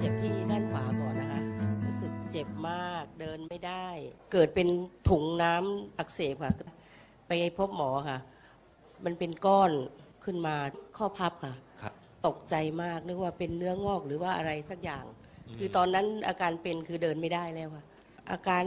เจ็บที่ด้านขวาก่อนนะคะ รู้สึกเจ็บมากเดินไม่ได้ เกิดเป็นถุงน้ำอักเสบค่ะ ไปพบหมอค่ะ มันเป็นก้อนขึ้นมาข้อพับค่ะ ครับ ตกใจมากนึกว่าเป็นเนื้องอกหรือว่าอะไรสักอย่างคือตอนนั้นอาการเป็นคือเดินไม่ได้แล้วค่ะ อาการ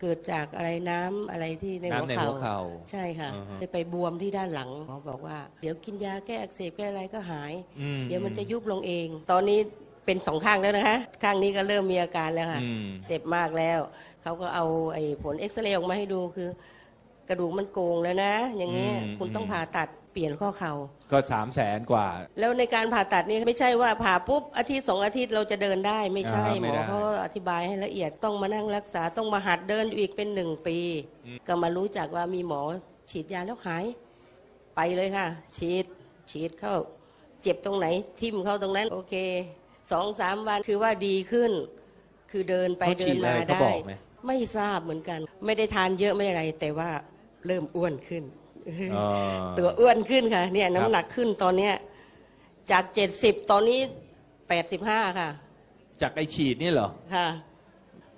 เกิดจากอะไรน้ำอะไรที่ในหัวน้ำในเข่าหัวเข่า ใช่ค่ะอ่าฮะไปบวมที่ด้านหลังหมอบอกว่า เดี๋ยวกินยาแก้อักเสบแก้อะไรก็หาย อืเดี๋ยวมันจะยุบลงเอง ตอนนี้ เป็นสองข้างแล้วนะคะ ข้างนี้ก็เริ่มมีอาการแล้วค่ะ อืม เจ็บมากแล้ว เขาก็เอาไอ้ผลเอ็กซเรย์ออกมาให้ดูคือ กระดูกมันโกงแล้วนะ อย่างนี้ยอืม คุณต้องผ่าตัดเปลี่ยนข้อเข่า ก็สามแสนกว่า แล้วในการผ่าตัดนี่ไม่ใช่ว่าผ่าปุ๊บอาทิตย์สองอาทิตย์เราจะเดินได้ไม่ใช่อ่าหไม่มอได้ เขาอธิบายให้ละเอียดต้องมานั่งรักษาต้องมาหัดเดินอยู่อีกเป็นหนึ่งปี ก็มารู้จักว่ามีหมอฉีดยาแล้วหาย ไปเลยค่ะ ฉีดฉีดเข้า เจ็บตรงไหนทิ่มเข้าตรงนั้น โอเค สองสามวันคือว่าดีขึ้น คือเดินไปเขาเดิฉีนดอะมาไรเขาได้ บอกไหม ไม่ทราบเหมือนกัน ไม่ได้ทานเยอะไม่ได้อะไร แต่ว่าเริ่มอ้วนขึ้น อ๋อ ตัวอ้วนขึ้นค่ะ เนี่ยครับน้ำหนักขึ้นตอนเนี้ยจากเจ็ดสิบตอนนี้แปดสิบห้าค่ะ จากไอฉีดนี่เหรอค่ะ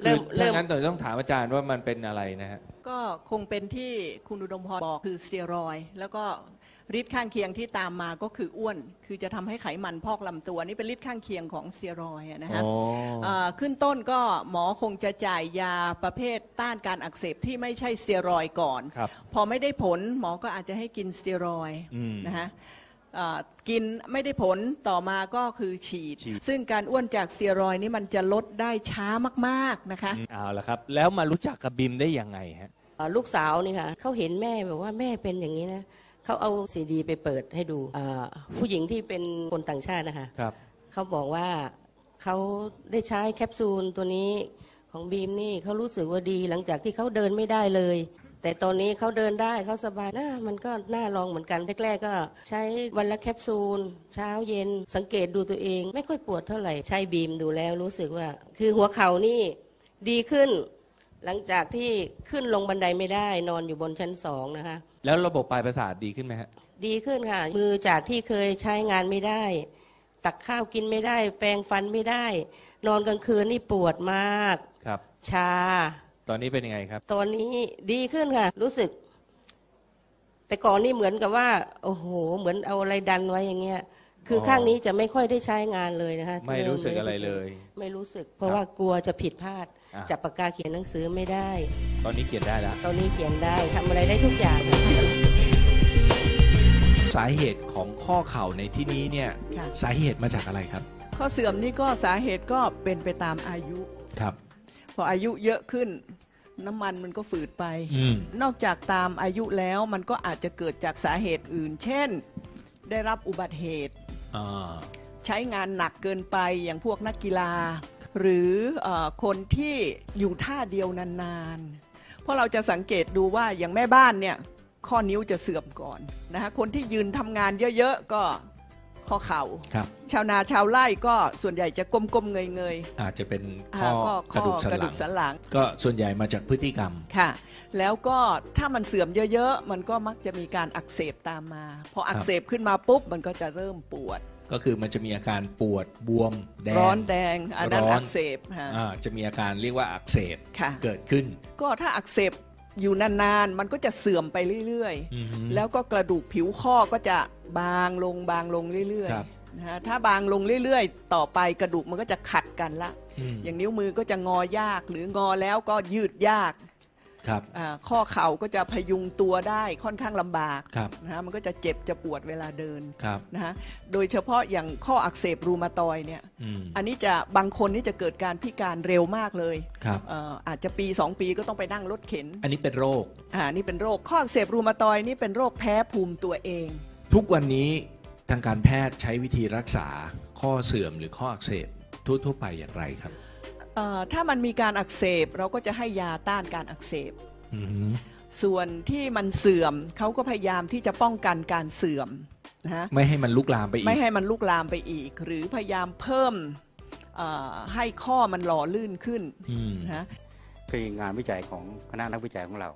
คืเริ่อมถ้าเริ่มงั้นต้องถามอาจารย์ว่ามันเป็นอะไรนะฮะ ก็คงเป็นที่คุณอุดมพรบอกคือสเตียรอยด์แล้วก็ ฤทธิ์ข้างเคียงที่ตามมาก็คืออ้วน คือจะทำให้ไขมันพอกลำตัวนี่เป็นฤทธิ์ข้างเคียงของสเตียรอยด์อะนะฮะอ๋อเอ่อขึ้นต้นก็หมอคงจะจ่ายยาประเภทต้านการอักเสบที่ไม่ใช่สเตียรอยด์ก่อนครับพอไม่ได้ผลหมอก็อาจจะให้กินสเตียรอยด์อืมนะฮะเอ่อกินไม่ได้ผลต่อมาก็คือฉีดฉีดซึ่งการอ้วนจากสเตียรอยด์นี่มันจะลดได้ช้ามากๆนะคะอืมเอาละครับ แล้วมารู้จักกับบิมได้ยังไงฮะเอ่อลูกสาวนี่ค่ะเขาเห็นแม่บอกว่าแม่เป็นอย่างนี้นะ เขาเอาซีดีไปเปิดให้ดูอ่าผู้หญิงที่เป็นคนต่างชาตินะคะครับ เขาบอกว่าเขาได้ใช้แคปซูลตัวนี้ของบีมนี่เขารู้สึกว่าดีหลังจากที่เขาเดินไม่ได้เลย แต่ตอนนี้เขาเดินได้เขาสบายนะมันก็น่าลองเหมือนกันแรกๆก็ ใช้วันละแคปซูล เช้าเย็นสังเกตดูตัวเอง ไม่ค่อยปวดเท่าไหร่ใช้บีมดูแล้วรู้สึกว่า คือหัวเข่านี่ดีขึ้น หลังจากที่ขึ้นลงบันไดไม่ได้นอนอยู่บนชั้นสองนะคะ แล้วระบบปลายประสาทดีขึ้นไหมฮะ ดีขึ้นค่ะ มือจากที่เคยใช้งานไม่ได้ ตักข้าวกินไม่ได้ แปรงฟันไม่ได้ นอนกลางคืนนี่ปวดมาก ครับ ชา ตอนนี้เป็นยังไงครับ ตอนนี้ดีขึ้นค่ะ รู้สึก แต่ก่อนนี่เหมือนกับว่า โอ้โห เหมือนเอาอะไรดันไว้อย่างเงี้ย คือออข้างนี้จะไม่ค่อยได้ใช้งานเลยนะคะไม่รู้สึกอะไรเลย ไม่รู้สึก เพราะว่ากลัวจะผิดพลาด อะ จับปากกาเขียนหนังสือไม่ได้ ตอนนี้เขียนได้แล้ว ตอนนี้เขียนได้ทำอะไรได้ทุกอย่างนะคะ สาเหตุของข้อเข่าในที่นี้เนี่ยค่ะ สาเหตุมาจากอะไรครับข้อเสื่อมนี่ก็สาเหตุก็เป็นไปตามอายุ ครับ พออายุเยอะขึ้น น้ำมันมันก็ฝืดไป อืม นอกจากตามอายุแล้วมันก็อาจจะเกิดจากสาเหตุอื่น เช่น ได้รับอุบัติเหตุอ่า ใช้งานหนักเกินไปอย่างพวกนักกีฬา หรืออคนที่อยู่ท่าเดียวนานๆ เพราะเราจะสังเกตดูว่าอย่างแม่บ้านเนี่ยข้อนิ้วจะเสื่อมก่อนนะคะคนที่ยืนทำงานเยอะๆก็ ข้อเข่าครับชาวนาชาวไร่ก็ส่วนใหญ่จะก้มๆเงยอาจจะเป็นๆข้ออ่าก็กระดูกสันกระหลัดูงกสันหลัง ก็ส่วนใหญ่มาจากพฤติกรรมค่ะ แล้วก็ถ้ามันเสื่อมเยอะๆ มันก็มักจะมีการอักเสบตามมา พออักเสบขึ้นมาปุ๊บมันก็จะเริ่มปวด ก็คือมันจะมีอาการปวดบวมแดงร้อนแดงอันนั้นร้อนอักเสบฮะอ่าจะมีอาการเรียกว่าอักเสบค่ะเกิดขึ้น ก็ถ้าอักเสบ อยู่นานๆ มันก็จะเสื่อมไปเรื่อยอือฮึๆแล้วก็กระดูกผิวข้อก็จะบางลงบางลงเรื่อยครับๆนะฮะถ้าบางลงเรื่อยๆ ต่อไปกระดูกมันก็จะขัดกันละอืมอย่างนิ้วมือก็จะงอยากหรืองอแล้วก็ยืดยาก ครับ อ่าข้อเข่าก็จะพยุงตัวได้ค่อนข้างลำบากครับ นะฮะมันก็จะเจ็บจะปวดเวลาเดินครับ นะฮะโดยเฉพาะอย่างข้ออักเสบรูมาตอยด์เนี่ยอืม อันนี้จะบางคนนี่จะเกิดการพิการเร็วมากเลยครับ เอ่ออาจจะปี 2 ปีก็ต้องไปนั่งรถเข็นอันนี้เป็นโรค อ่านี่เป็นโรคข้ออักเสบรูมาตอยด์นี่เป็นโรคแพ้ภูมิตัวเอง ทุกวันนี้ทางการแพทย์ใช้วิธีรักษาข้อเสื่อมหรือข้ออักเสบทั่ว ๆ ไปอย่างไรครับเอ่อ ถ้ามันมีการอักเสบเราก็จะให้ยาต้านการอักเสบอือฮึส่วนที่มันเสื่อมเขาก็พยายามที่จะป้องกันการเสื่อมนะฮะไม่ให้มันลุกลามไปอีก ไม่ให้มันลุกลามไปอีก หรือพยายามเพิ่มเอ่อให้ข้อมันหล่อลื่นขึ้นอืมนะฮะคืองานวิจัยของคณะนักวิจัยของเรา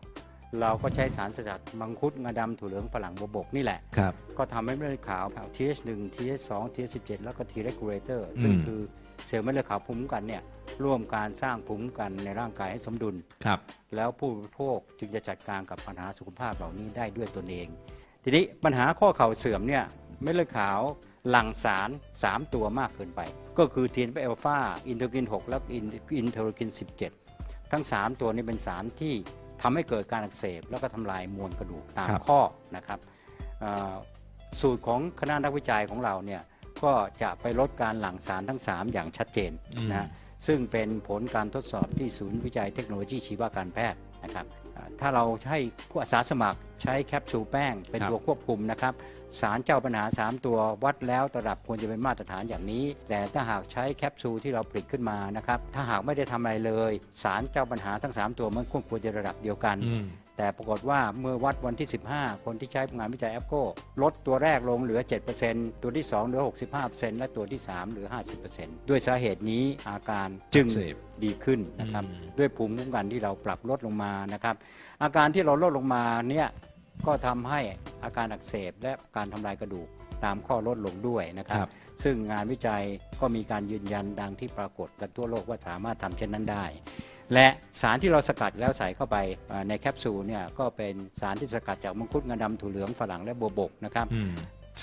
เราก็ใช้สารสกัดมังคุดงาดำถั่วเหลืองฝรั่งบวบกนี่แหละครับก็ทำให้เม็ดเลือดขาว TH1 TH2 TH17 แล้วก็ T regulator ซึ่งอืมคือ เซลล์เม็ดเลือดขาวภูมิคุ้มกันเนี่ยร่วมการสร้างภูมิคุ้มกันในร่างกายให้สมดุล ครับ แล้วผู้บริโภคจึงจะจัดการกับปัญหาสุขภาพเหล่านี้ได้ด้วยตนเอง ทีนี้ปัญหาข้อเข่าเสื่อมเนี่ยเม็ดเลือดขาวหลั่งสาร 3 ตัวมากเกินไป ก็คือทีนเอลฟาอินเทอร์กิน 6 และอินเทอร์กิน 17 ทั้ง 3 ตัวนี้เป็นสารที่ทำให้เกิดการอักเสบ แล้วก็ทำลายมวลกระดูกตามครับข้อนะครับเอ่อสูตรของคณะนักวิจัยของเราเนี่ย ก็จะไปลดการหลั่งสารทั้ง 3 อย่างชัดเจนอืมนะซึ่งเป็นผลการทดสอบที่ศูนย์วิจัยเทคโนโลยีชีวการแพทย์นะครับอ่าถ้าเราให้ผู้อาสาสมัครใช้แคปซูลแป้ง เป็นครับตัวควบคุมนะครับ สารเจ้าปัญหา 3 ตัววัดแล้วระดับควรจะเป็นมาตรฐานอย่างนี้ แต่ถ้าหากใช้แคปซูลที่เราผลิตขึ้นมานะครับ ถ้าหากไม่ได้ทำอะไรเลย สารเจ้าปัญหาทั้ง 3 ตัวมันควรจะระดับเดียวกันอืม แต่ปรากฏว่าเมื่อวัดวันที่ 15 คนที่ใช้งานวิจัยแอปโก้ลดตัวแรกลงเหลือ 7%ตัวที่ 2 เหลือ 65%และตัวที่ 3 เหลือ 50%ด้วยสาเหตุนี้อาการจึงอักเสบดีขึ้นนะครับอืมด้วยภูมิคุ้มกันที่เราปรับลดลงมานะครับอาการที่เราลดลงมาเนี่ยก็ทำให้อาการอักเสบและการทำลายกระดูกตามข้อลดลงด้วยนะครับครับ ซึ่งงานวิจัยก็มีการยืนยันดังที่ปรากฏกันทั่วโลกว่าสามารถทำเช่นนั้นได้ และสารที่เราสกัดแล้วใส่เข้าไปอ่าในแคปซูลเนี่ยก็เป็นสารที่สกัดจากมังคุดงาดำถั่วเหลืองฝรั่งและบัวบกนะครับอืม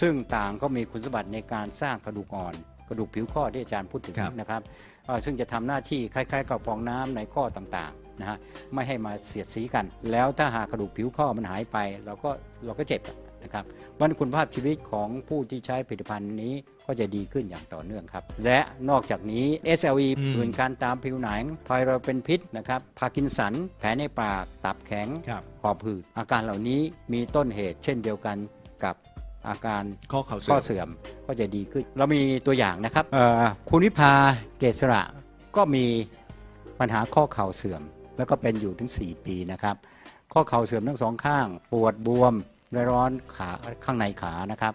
ซึ่งต่างก็มีคุณสมบัติในการสร้างกระดูกอ่อน กระดูกผิวข้อที่อาจารย์พูดถึงครับนะครับเอ่อซึ่งจะทำหน้าที่คล้ายๆ กับฟองน้ำในข้อต่างๆนะฮะไม่ให้มาเสียดสีกัน แล้วถ้าหากกระดูกผิวข้อมันหายไป เราก็เราก็เจ็บอะ นะครับวันคุณภาพชีวิตของผู้ที่ใช้ผลิตภัณฑ์นี้ก็จะดีขึ้นอย่างต่อเนื่องครับ และนอกจากนี้ SLE อืมผื่นคันตามผิวหนังไทรอยด์เป็นพิษนะครับพาร์กินสัน แผลในปาก ตับแข็งครับหอบหืดอาการเหล่านี้มีต้นเหตุ เช่นเดียวกันกับอาการข้อเข่าเสื่ข้ออมเสื่อมก็จะดีขึ้น เรามีตัวอย่างนะครับเอ่อคุณวิภาเกษระก็มีปัญหาข้อเข่าเสื่อม แล้วก็เป็นอยู่ถึง 4 ปีนะครับ ข้อเข่าเสื่อมทั้งสองข้าง ปวดบวมและ ร้อนขาข้างในขานะครับ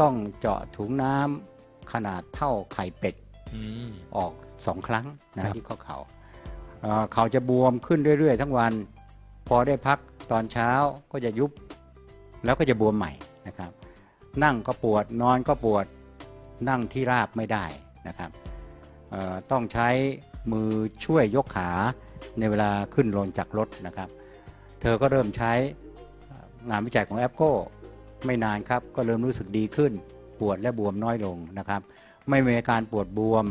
ต้องเจาะถุงน้ำขนาดเท่าไข่เป็ดอืมออกสองครั้งครันะบที่ข้อเขาเอ่อเขาจะบวมขึ้นเรื่อย ๆ ทั้งวัน พอได้พักตอนเช้าก็จะยุบ แล้วก็จะบวมใหม่นะครับ นั่งก็ปวดนอนก็ปวดนั่งที่ราบไม่ได้นะครับเอ่อต้องใช้มือช่วยยกขาในเวลาขึ้นลงจากรถนะครับ เธอก็เริ่มใช้ งานวิจัยของแอปโก้ไม่นานครับก็เริ่มรู้สึกดีขึ้น ปวดและบวมน้อยลงนะครับ ไม่มีอาการปวดบวม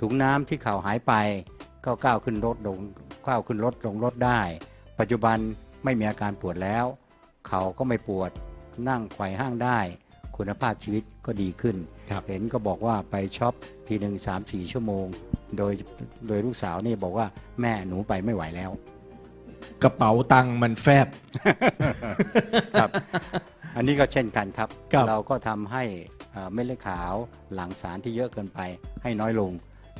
ถุงน้ำที่เข่าหายไป ก็ก้าวขึ้นรถลงก้าวขึ้นรถลงรถได้ ปัจจุบันไม่มีอาการปวดแล้ว เข่าก็ไม่ปวดนั่งไขว่ห้างได้ คุณภาพชีวิตก็ดีขึ้นครับเห็นก็บอกว่าไปช็อปทีหนึ่งสามสี่ชั่วโมง โดยโดยลูกสาวนี่บอกว่าแม่หนูไปไม่ไหวแล้ว กระเป๋าตังค์มันแฟบ ครับ อันนี้ก็เช่นกันครับ ครับ เราก็ทำให้เอ่อเม็ดเลือดขาวหลั่งสารที่เยอะเกินไปให้น้อยลง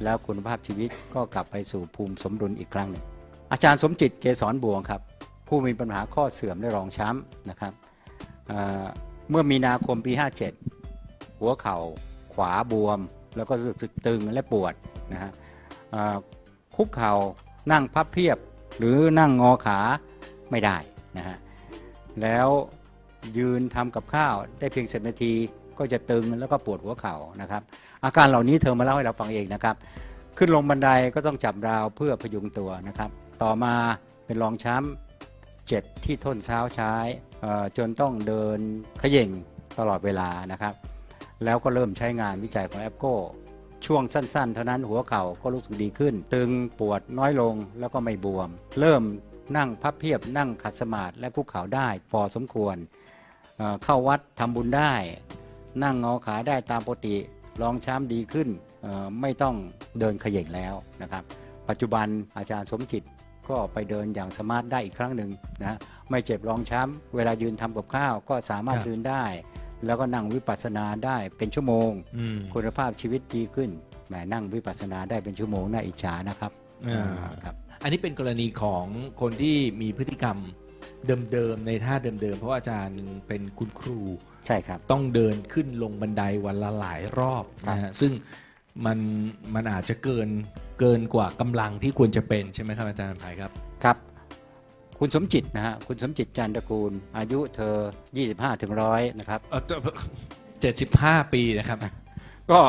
แล้วคุณภาพชีวิตก็กลับไปสู่ภูมิสมดุลอีกครั้งหนึ่งอาจารย์สมจิตเกษรบวงครับ ผู้มีปัญหาข้อเสื่อมและรองช้ำนะครับเอ่อเมื่อมีนาคมปี 57 หัวเข่าขวาบวม แล้วก็รู้สึกตึงและปวดนะฮะเอ่อคุกเข่านั่งพับเพียบ หรือนั่งงอขาไม่ได้นะฮะแล้วยืนทำกับข้าวได้เพียงสิบนาทีก็จะตึงแล้วก็ปวดหัวเข่านะครับ อาการเหล่านี้เธอมาเล่าให้เราฟังเองนะครับ ขึ้นลงบันไดก็ต้องจับราวเพื่อพยุงตัวนะครับ ต่อมาเป็นรองช้ำเจ็บที่ท้นเท้าใช้จนต้องเดินขย่งตลอดเวลานะครับ แล้วก็เริ่มใช้งานวิจัยของแอปโก้ ช่วงสั้นๆ เท่านั้นหัวเข่าก็รู้สึกดีขึ้น ตึงปวดน้อยลงแล้วก็ไม่บวม เริ่มนั่งพับเพียบนั่งขัดสมาธิและคุกเข่าได้พอสมควรเอ่อเข้าวัดทำบุญได้ นั่งงอขาได้ตามปกติรองช้ำดีขึ้นเอ่อไม่ต้องเดินเขย่งแล้วนะครับ ปัจจุบันอาจารย์สมจิตก็ไปเดินอย่างสมาร์ทได้อีกครั้งหนึ่งนะไม่เจ็บรองช้ำเวลายืนทำกับข้าวก็สามารถครับยืนได้ แล้วก็นั่งวิปัสสนาได้เป็นชั่วโมงอืมคุณภาพชีวิตดีขึ้นแหมนั่งวิปัสสนาได้เป็นชั่วโมงน่าอิจฉานะครับอ่าอ่าครับ อันนี้เป็นกรณีของคนที่มีพฤติกรรมเดิมๆในท่าเดิมๆเพราะว่าอาจารย์เป็นคุณครูใช่ครับ ต้องเดินขึ้นลงบันไดวันละหลายรอบครับนะฮะซึ่งมันมันอาจจะเกินเกินกว่ากำลังที่ควรจะเป็นใช่ไหมครับอาจารย์ภัยครับครับ คุณสมจิตนะฮะคุณสมจิตจันทกูล อายุเธอ 25ถึงร้อยนะครับเจ็ดสิบห้าปีนะครับ ก็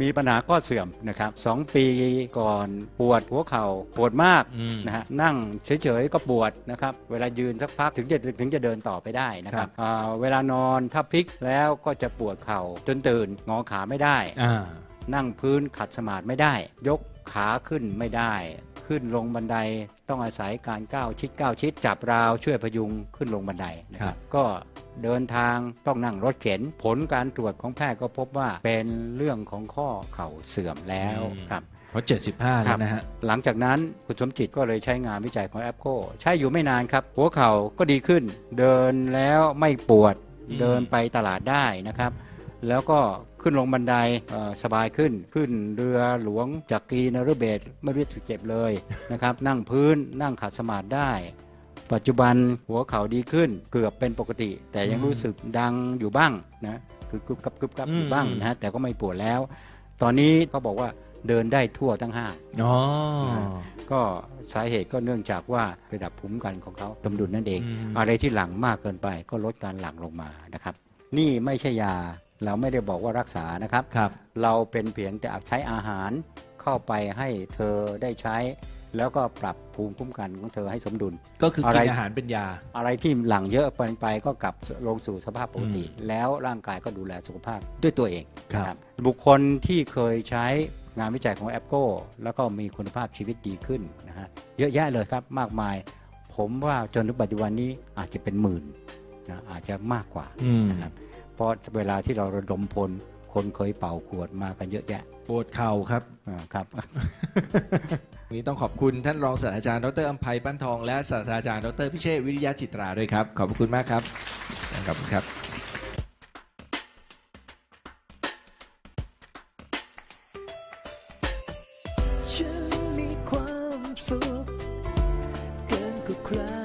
มีปัญหาข้อเสื่อมนะครับสองปีก่อนปวดหัวเข่าปวดมากอืมนะฮะนั่งเฉยๆก็ปวดนะครับเวลายืนสักพักถึงจะถึงจะเดินต่อไปได้นะครับอ่าเวลานอนถ้าพลิกแล้วก็จะปวดเข่าจนตื่นงอขาไม่ได้อ่านั่งพื้นขัดสมาธิไม่ได้ ยกขาขึ้นไม่ได้ ขึ้นลงบันไดต้องอาศัยการก้าวชิดก้าวชิดจับราวช่วยพยุงขึ้นลงบันไดนะคครัรับบก็เดินทางต้องนั่งรถเข็น ผลการตรวจของแพทย์ก็พบว่าเป็นเรื่องของข้อเข่าเสื่อมแล้วครับเพราะ75แล้วนะฮะหลังจากนั้นคุณสมจิตก็เลยใช้งานวิจัยของแอปโกใช้อยู่ไม่นานครับ หัวเข่าก็ดีขึ้น เดินแล้วไม่ปวดอืมเดินไปตลาดได้นะครับ แล้วก็ขึ้นลงบันไดเอ่อสบายขึ้น ขึ้นเรือหลวงจากกรีนรเบศไม่รู้สึกเจ็บเลยนะครับ นั่งพื้นนั่งขัดสมาธิได้ ปัจจุบันหัวเข่าดีขึ้นเกือบเป็นปกติ แต่ยังอืมรู้สึกดังอยู่บ้างนะคือกึบกับกึบกับอยู่บ้างอืมนะฮะแต่ก็ไม่ปวดแล้ว ตอนนี้เขาบอกว่าเดินได้ทั่วทั้งห้างอ๋อก็สาเหตุก็เนื่องจากว่าระดับภูมิคุ้มกันของเขาสมดุลนั่นเองอืมอะไรที่หลั่งมากเกินไปก็ลดการหลั่งลงมานะครับ นี่ไม่ใช่ยา เราไม่ได้บอกว่ารักษานะครับ ครับเราเป็นเพียงแต่ใช้อาหารเข้าไปให้เธอได้ใช้ แล้วก็ปรับภูมิคุ้มกันของเธอให้สมดุล ก็คืออะกิไรนอาหารเป็นยา อะไรที่หลั่งเยอะเกินไปก็กลับลงสู่สภาพปกติอืมแล้วร่างกายก็ดูแลสุขภาพด้วยตัวเองครับนะครับ บุคคลที่เคยใช้งานวิจัยของแอปโกแล้วก็มีคุณภาพชีวิตดีขึ้นนะฮะเยอะแยะเลยครับมากมาย ผมว่าจนถึงปัจจุบันนี้อาจจะเป็นหมื่นนะอาจจะมากกว่าอืมนะครับเพาะเวลาที่เราระดมพล คนเคยเป่าขวดมากันเยอะแยะปวดเข่าครับอ่าครับ วันนี้ต้องขอบคุณท่านรองศาสตราจารย์ดรอัมภัยปั้นทอง และศาสตราจารย์ดรพิเชษวิริยะจิตราด้วยครับ ขอบคุณมากครับขอบคุณครับ ฉันมีความสุขเกินกว่าใคร